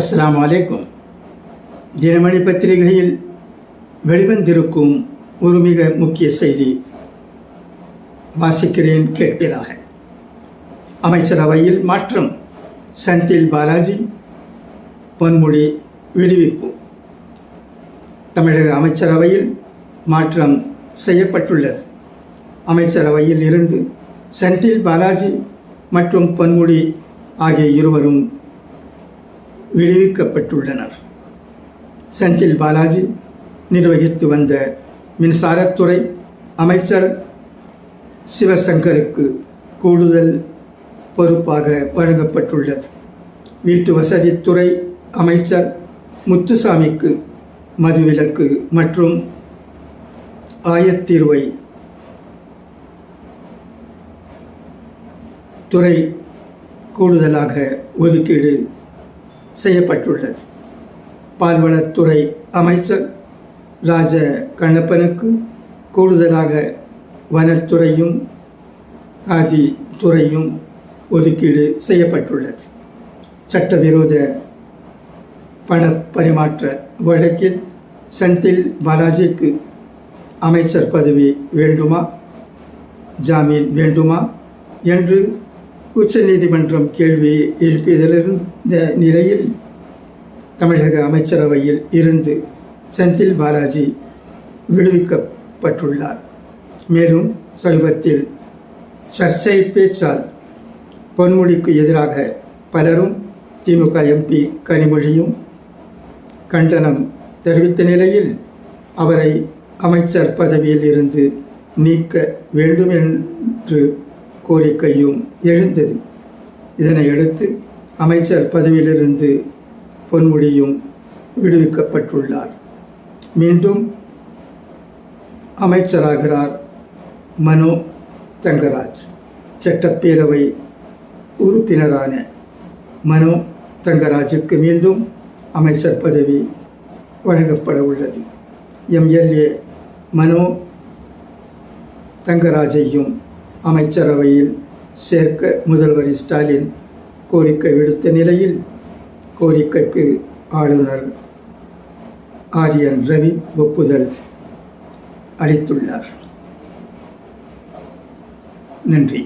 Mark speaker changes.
Speaker 1: அஸ்லாம் வலைக்கும் தினமணி பத்திரிகையில் வெளிவந்திருக்கும் ஒரு மிக முக்கிய செய்தி. வாசிக்கிறேன் கேட்பீராக. அமைச்சரவையில் மாற்றம். சந்தில் பாலாஜி பொன்முடி விடுவிப்பு. தமிழக அமைச்சரவையில் மாற்றம் செய்யப்பட்டுள்ளது. அமைச்சரவையில் இருந்து செந்தில் பாலாஜி மற்றும் பொன்முடி ஆகிய இருவரும் விடுவிக்கப்பட்டுள்ளனர். செந்தில் பாலாஜி நிர்வகித்து வந்த மின்சாரத்துறை அமைச்சர் சிவசங்கருக்கு கூடுதல் பொறுப்பாக வழங்கப்பட்டுள்ளது. வீட்டு வசதித்துறை அமைச்சர் முத்துசாமிக்கு மதுவிலக்கு மற்றும் ஆயத்தீர்வை துறை கூடுதலாக ஒதுக்கீடு செய்யப்பட்டுள்ளது. பால்வளத்துறை அமைச்சர் ராஜ கண்ணப்பனுக்கு கூடுதலாக வனத்துறையும் ஆதி துறையும் ஒதுக்கீடு செய்யப்பட்டுள்ளது. சட்டவிரோத பண பரிமாற்ற வழக்கில் செந்தில் பாலாஜிக்கு அமைச்சர் பதவி வேண்டுமா? ஜாமீன் வேண்டுமா? என்று உச்சநீதிமன்றம் கேள்வி எழுப்பியதிலிருந்த நிலையில் தமிழக அமைச்சரவையில் இருந்து செந்தில் பாலாஜி விடுவிக்கப்பட்டுள்ளார். மேலும் சமீபத்தில் சர்ச்சை பேச்சால் பொன்முடிக்கு எதிராக பலரும் திமுக எம்பி கனிமொழியும் கண்டனம் தெரிவித்த நிலையில் அவரை அமைச்சர் பதவியில் இருந்து நீக்க வேண்டும் என்று கோரிக்கையும் எழுந்தது. இதனையடுத்து அமைச்சர் பதவியிலிருந்து பொன்முடியும் விடுவிக்கப்பட்டுள்ளார். மீண்டும் அமைச்சராகிறார் மனோ தங்கராஜ். சட்டப்பேரவை உறுப்பினரான மனோ தங்கராஜுக்கு மீண்டும் அமைச்சர் பதவி வழங்கப்பட உள்ளது. எம்எல்ஏ மனோ தங்கராஜையும் அமைச்சரவையில் சேர்க்க முதல்வர் ஸ்டாலின் கோரிக்கை விடுத்த நிலையில் கோரிக்கைக்கு ஆளுநர் ஆரியன் ரவி ஒப்புதல் அளித்துள்ளார். நன்றி.